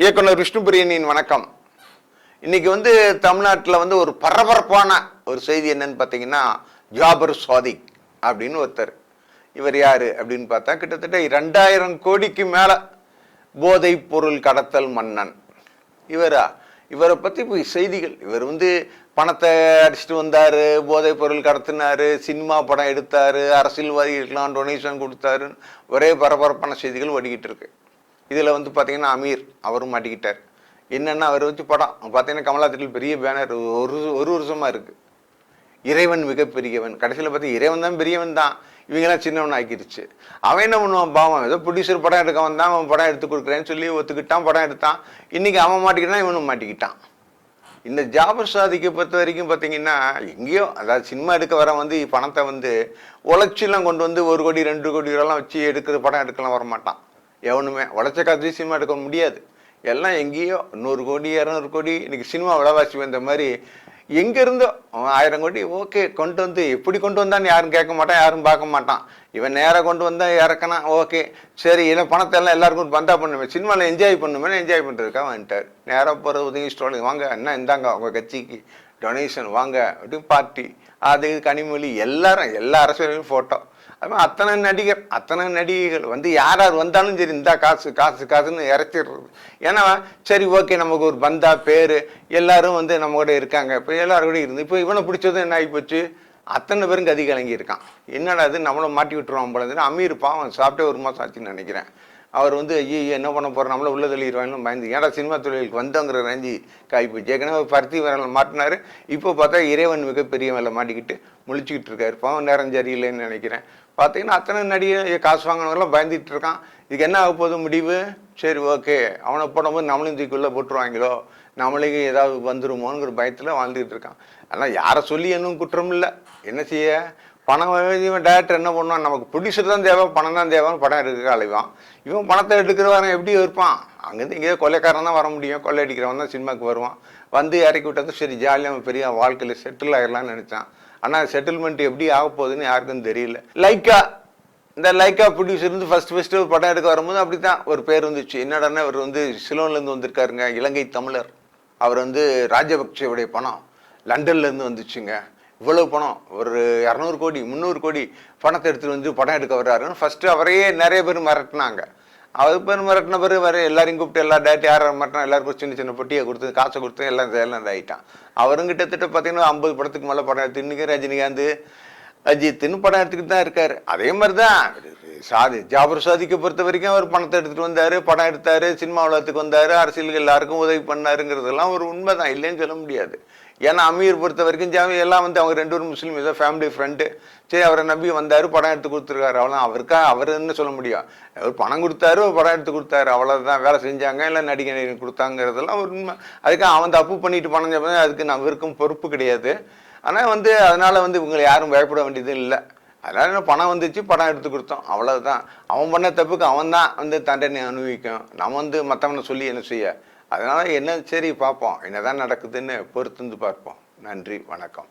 இயக்குனர் விஷ்ணுபிரியனின் வணக்கம். இன்னைக்கு வந்து தமிழ்நாட்டில் வந்து ஒரு பரபரப்பான ஒரு செய்தி என்னன்னு பார்த்தீங்கன்னா ஜாபர் சுவாதிக் அப்படின்னு ஒருத்தர். இவர் யாரு அப்படின்னு பார்த்தா கிட்டத்தட்ட ரெண்டாயிரம் கோடிக்கு மேல போதைப் பொருள் கடத்தல் மன்னன். இவரா? இவரை பற்றி இப்போ செய்திகள். இவர் வந்து பணத்தை அடிச்சுட்டு வந்தார் போதைப் பொருள் கடத்தினார் சினிமா படம் எடுத்தார் அரசியல்வாதிகளுக்கெல்லாம் டொனேஷன் கொடுத்தாரு ஒரே பரபரப்பான செய்திகள் ஓடிக்கிட்டு இருக்குது இதில் வந்து பார்த்தீங்கன்னா அமீர் அவரும் மாட்டிக்கிட்டார். என்னென்னா அவர் வச்சு படம் பார்த்தீங்கன்னா திட்டத்தில் பெரிய பேனர் ஒரு ஒரு வருஷமாக இருக்குது இறைவன் மிகப்பெரியவன். கடைசியில் பார்த்து இறைவன் தான் பெரியவன் தான். இவங்கெல்லாம் சின்னவன் ஆக்கிருச்சு. அவன் என்ன பண்ணுவான்? பாவம் ஏதோ ப்ரொடியூசர் படம் எடுக்க வந்தான் அவன் படம் எடுத்து கொடுக்குறேன்னு சொல்லி ஒத்துக்கிட்டான் படம் எடுத்தான். இன்னைக்கு அவன் மாட்டிக்கிட்டான் இவனும் மாட்டிக்கிட்டான். இந்த ஜாபர் சாதிக்கு பொறுத்த வரைக்கும் பார்த்தீங்கன்னா எங்கேயோ அதாவது சினிமா எடுக்க வர வந்து பணத்தை வந்து உழைச்சிலாம் கொண்டு வந்து ஒரு கோடி ரெண்டு கோடி ரூபாலாம் வச்சு எடுக்கிற படம் எடுக்கலாம் வர மாட்டான் எவனுமே உழைச்ச காசு சினிமா எடுக்க முடியாது. எல்லாம் எங்கேயோ நூறு கோடி இரநூறு கோடி இன்னைக்கு சினிமா விலைவாசி வந்த மாதிரி எங்கேருந்தோ அவன் ஆயிரம் கோடி ஓகே கொண்டு வந்து எப்படி கொண்டு வந்தான்னு யாரும் கேட்க மாட்டான் யாரும் பார்க்க மாட்டான். இவன் நேராக கொண்டு வந்தால் இறக்கனா ஓகே. சரி இல்லை பணத்தை எல்லாம் எல்லாருக்கும் பந்தா பண்ணுவேன் சினிமாவில் என்ஜாய் பண்ணுமே என்ஜாய் பண்ணுறதுக்காக வந்துட்டார். நேராக போகிற உதவி ஸ்டோல் வாங்க என்ன இந்தாங்க உங்கள் கட்சிக்கு டொனேஷன் வாங்க அப்படின்னு பார்ட்டி அது கனிமொழி எல்லாரும் எல்லா அரசியலையும் ஃபோட்டோ அது மாதிரி அத்தனை நடிகர் அத்தனை நடிகைகள் வந்து யார் யார் வந்தாலும் சரி இந்த காசு காசு காசுன்னு இறச்சிடுறது ஏன்னா சரி ஓகே நமக்கு ஒரு பந்தா பேர் எல்லாரும் வந்து நம்ம கூட இருக்காங்க. இப்போ எல்லாரும் கூட இருந்து இப்போ இவனை பிடிச்சதும் என்ன ஆகி போச்சு அத்தனை பேரும் கதி கலங்கிருக்கான் என்னடா அது நம்மளை மாட்டி விட்டுருவான் போல அமீர் பாவம் சாப்பிட்டே ஒரு மாதம் ஆச்சுன்னு நினைக்கிறேன். அவர் வந்து ஐயோ என்ன பண்ண போகிறோம் நம்மள உள்ள தள்ளிடுவாங்கன்னு பயந்து ஏன்னா சினிமா தொழிலுக்கு வந்தோங்கிற ரஞ்சி காய்ப்பு ஏற்கனவே பருத்தி வேலை மாட்டினாரு. இப்போ பார்த்தா இறைவன் மிகப்பெரிய வேலை மாட்டிக்கிட்டு முழிச்சுக்கிட்டு இருக்காரு. பாவம் நேரம் சரியில்லைன்னு நினைக்கிறேன். பார்த்தீங்கன்னா அத்தனை நடிகை காசு வாங்கினவங்களாம் பயந்துட்டு இருக்கான். இதுக்கு என்ன ஆக போகுது? முடிவு? சரி ஓகே. அவனை போடும்போது நம்மளும் தூக்கிக்குள்ளே போட்டுருவாங்களோ? நம்மளுக்கு ஏதாவது வந்துருமோங்கிற பயத்தில் வாழ்ந்துக்கிட்டு இருக்கான். ஆனால் யாரை சொல்லி இன்னும் குற்றம் இல்லை. என்ன செய்ய? பணம் இவன் டேரக்டர் என்ன பண்ணுவான்? நமக்கு ப்ரொடியூசர் தான் தேவை பணம் தான் தேவைன்னு படம் எடுக்க அழைவான் இவன் பணத்தை எடுக்கிறவன் எப்படி இருப்பான்? அங்கேருந்து இங்கேயோ கொள்ளைக்காரன் தான் வர முடியும். கொள்ளை அடிக்கிறவன் தான் சினிமாவுக்கு வருவான். வந்து இறக்கி விட்டது சரி ஜாலியாக அவன் பெரிய வாழ்க்கையில் செட்டில் ஆகிடலாம்னு நினச்சான். ஆனால் செட்டில்மெண்ட் எப்படி ஆக போகுதுன்னு யாருக்கும் தெரியல. லைக்கா இந்த லைக்கா ப்ரொடியூசர் இருந்து ஃபஸ்ட் ஃபஸ்ட்டு படம் எடுக்க வரும்போது அப்படி தான் ஒரு பேர் வந்துச்சு. என்னடான்னா இவர் வந்து சிலோன்லேருந்து வந்திருக்காருங்க இலங்கை தமிழர். அவர் வந்து ராஜபக்சேவுடைய பணம் லண்டன்லேருந்து வந்துச்சுங்க. இவ்வளவு பணம் ஒரு இரநூறு கோடி முந்நூறு கோடி பணத்தை எடுத்துகிட்டு வந்து படம் எடுக்க வர்றாருன்னு ஃபஸ்ட்டு அவரையே நிறைய பேர் மிரட்டினாங்க. அவர் பேர் மிரட்டின பிறகு வர எல்லாரையும் கூப்பிட்டு எல்லா டேட் யார் மிரட்டினா எல்லாருக்கும் சின்ன சின்ன பொட்டியை கொடுத்து காசை கொடுத்து எல்லாம் எல்லாம் ஆகிட்டான் அவரும் கிட்டத்தட்ட பார்த்தீங்கன்னா ஐம்பது படத்துக்கு மேலே படம் எடுத்து இன்னைக்கு ரஜினிகாந்த் அஜித்னு படம் எடுத்துக்கிட்டு தான் இருக்காரு. அதே மாதிரி தான் சாதி ஜாபர் சாதிக்கு பொறுத்த வரைக்கும் அவர் பணத்தை எடுத்துட்டு வந்தாரு படம் எடுத்தாரு சினிமா உலகத்துக்கு வந்தாரு அரசியலுக்கு எல்லாருக்கும் உதவி பண்ணாருங்கிறதெல்லாம் ஒரு உண்மை தான் இல்லைன்னு சொல்ல முடியாது. ஏன்னா அமீர் பொறுத்த வரைக்கும் ஜாமி எல்லாம் வந்து அவங்க ரெண்டு ஒரு முஸ்லீம் ஏதோ ஃபேமிலி ஃப்ரெண்டு சரி அவரை நம்பி வந்தாரு படம் எடுத்து கொடுத்துருக்காரு அவ்வளோ அவருக்கா அவர் என்ன சொல்ல முடியும். அவர் பணம் கொடுத்தாரு படம் எடுத்து கொடுத்தாரு அவ்வளோதான் வேலை செஞ்சாங்க இல்லை நடிகை நடிகை கொடுத்தாங்கிறதெல்லாம் ஒரு உண்மை. அதுக்கு அவன் தப்பு பண்ணிட்டு பணம் சம்பாதி- அதுக்கு அவருக்கும் பொறுப்பு கிடையாது. ஆனால் வந்து அதனால் வந்து இவங்களை யாரும் பயப்பட வேண்டியதும் இல்லை. அதனால என்ன பணம் வந்துச்சு? படம் எடுத்து கொடுத்தோம். அவ்வளவுதான். அவன் பண்ண தப்புக்கு அவன் தான் வந்து தண்டனை அனுபவிக்கும். நம்ம வந்து மற்றவனை சொல்லி என்ன செய்ய? அதனால என்ன? சரி பார்ப்போம். என்னதான் நடக்குதுன்னு பொறுத்துந்து பார்ப்போம். நன்றி வணக்கம்.